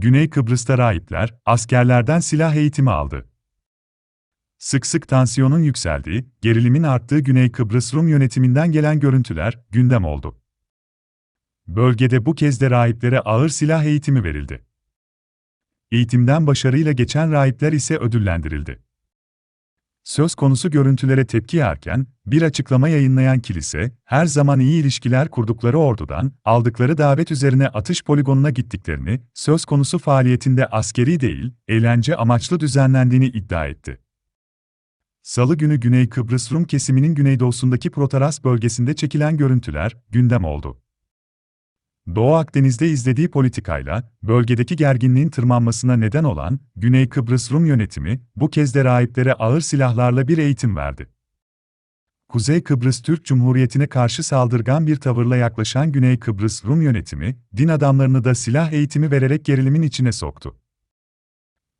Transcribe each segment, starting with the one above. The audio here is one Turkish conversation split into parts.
Güney Kıbrıs'ta rahipler, askerlerden silah eğitimi aldı. Sık sık tansiyonun yükseldiği, gerilimin arttığı Güney Kıbrıs Rum yönetiminden gelen görüntüler gündem oldu. Bölgede bu kez de rahiplere ağır silah eğitimi verildi. Eğitimden başarıyla geçen rahipler ise ödüllendirildi. Söz konusu görüntülere tepki yerken, bir açıklama yayınlayan kilise, her zaman iyi ilişkiler kurdukları ordudan, aldıkları davet üzerine atış poligonuna gittiklerini, söz konusu faaliyetinde askeri değil, eğlence amaçlı düzenlendiğini iddia etti. Salı günü Güney Kıbrıs Rum kesiminin güneydoğusundaki Protaras bölgesinde çekilen görüntüler, gündem oldu. Doğu Akdeniz'de izlediği politikayla, bölgedeki gerginliğin tırmanmasına neden olan, Güney Kıbrıs Rum yönetimi, bu kez de rahiplere ağır silahlarla bir eğitim verdi. Kuzey Kıbrıs Türk Cumhuriyeti'ne karşı saldırgan bir tavırla yaklaşan Güney Kıbrıs Rum yönetimi, din adamlarını da silah eğitimi vererek gerilimin içine soktu.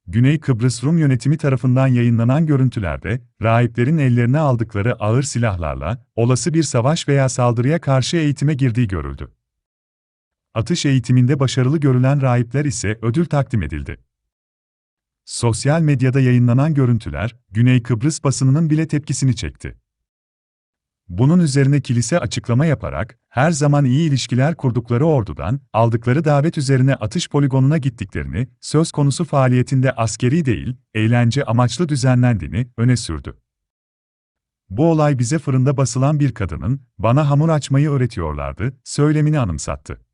Güney Kıbrıs Rum yönetimi tarafından yayınlanan görüntülerde, rahiplerin ellerine aldıkları ağır silahlarla, olası bir savaş veya saldırıya karşı eğitime girdiği görüldü. Atış eğitiminde başarılı görülen rahipler ise ödül takdim edildi. Sosyal medyada yayınlanan görüntüler, Güney Kıbrıs basınının bile tepkisini çekti. Bunun üzerine kilise açıklama yaparak, her zaman iyi ilişkiler kurdukları ordudan, aldıkları davet üzerine atış poligonuna gittiklerini, söz konusu faaliyetinde askeri değil, eğlence amaçlı düzenlendiğini öne sürdü. Bu olay bize fırında basılan bir kadının, bana hamur açmayı öğretiyorlardı, söylemini anımsattı.